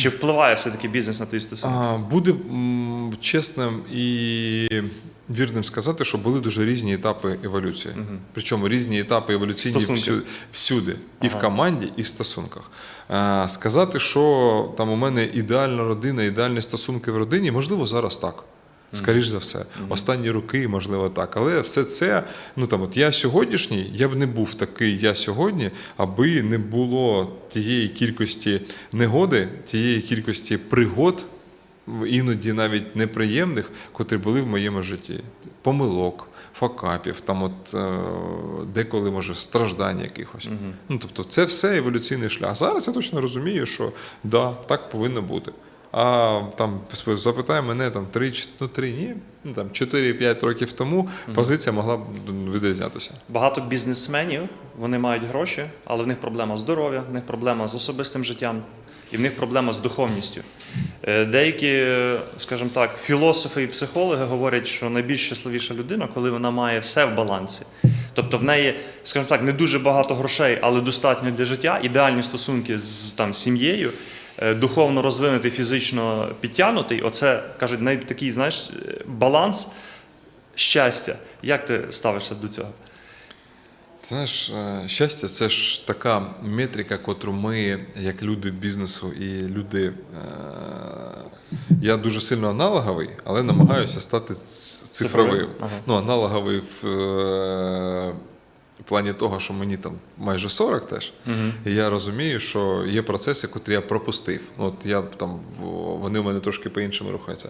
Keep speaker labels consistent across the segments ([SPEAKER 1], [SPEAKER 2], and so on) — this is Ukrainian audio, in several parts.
[SPEAKER 1] Чи впливає все-таки бізнес на твої стосунки?
[SPEAKER 2] Буде м, чесним і вірним сказати, що були дуже різні етапи еволюції. Причому різні етапи еволюційні всю- всюди, і в команді, і в стосунках. А, сказати, що там у мене ідеальна родина, ідеальні стосунки в родині, можливо, зараз так. Скоріш за все, останні роки, можливо, так. Але все це, ну там, от я сьогоднішній, я б не був такий я сьогодні, аби не було тієї кількості негоди, тієї кількості пригод, іноді навіть неприємних, котрі були в моєму житті. Помилок, факапів, там от е, деколи може страждань якихось. Ну тобто, це все еволюційний шлях. Зараз я точно розумію, що да, так повинно бути. А там запитає мене там 3, ну 3, ні, ну там 4-5 років тому позиція могла б відрізнятися.
[SPEAKER 1] Багато бізнесменів вони мають гроші, але в них проблема з здоров'ям, в них проблема з особистим життям, і в них проблема з духовністю. Е, Деякі, скажімо так, філософи і психологи говорять, що найбільш щасливіша людина, коли вона має все в балансі. Тобто в неї, скажімо так, не дуже багато грошей, але достатньо для життя, ідеальні стосунки з там, сім'єю, духовно розвинутий, фізично підтягнутий. Оце кажуть, най- такий, знаєш, е, баланс щастя. Як ти ставишся до цього?
[SPEAKER 2] Ти Знаєш, е, щастя це ж така метрика, котру ми, як люди бізнесу і люди. е, Я дуже сильно аналоговий, але намагаюся стати цифровим.
[SPEAKER 1] Цифровим, ага.
[SPEAKER 2] Ну, аналоговий в, е, в плані того, що мені там майже 40 теж. І я розумію, що є процеси, котрі я пропустив. Ну, От я там вони у мене трошки по-іншому рухаються.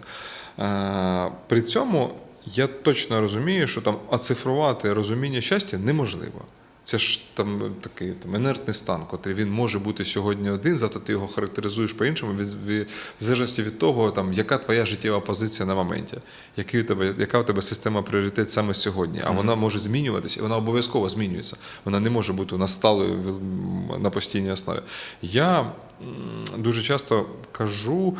[SPEAKER 2] А, При цьому я точно розумію, що там оцифрувати розуміння щастя неможливо. Це ж там такий там, інертний стан, котрий він може бути сьогодні один, завтра ти його характеризуєш по-іншому, в залежності від того, там, яка твоя життєва позиція на моменті, який у тебе, яка у тебе система пріоритет саме сьогодні. А вона може змінюватися, і вона обов'язково змінюється. Вона не може бути у нас сталою на постійній основі. Я дуже часто кажу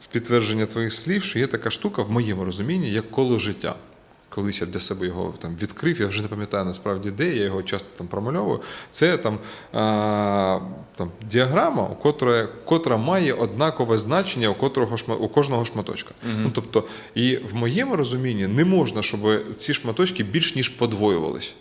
[SPEAKER 2] в підтвердження твоїх слів, що є така штука в моєму розумінні, як коло життя. Колись я для себе його там відкрив, я вже не пам'ятаю насправді де, я його часто там промальовую. Це там, а, там діаграма, у котра, котра має однакове значення у, котрого, у кожного шматочка. Ну, тобто, і в моєму розумінні не можна, щоб ці шматочки більш ніж подвоювались.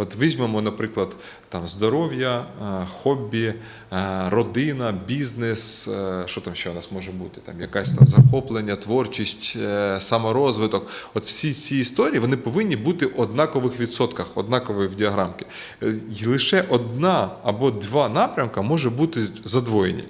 [SPEAKER 2] От візьмемо, наприклад, там здоров'я, е, хобі, е, родина, бізнес. е, Що там ще у нас може бути? Там якась там захоплення, творчість, саморозвиток. От всі ці історії вони повинні бути в однакових відсотках, однакові в діаграмці. Е, І лише одна або два напрямка може бути задвоєні.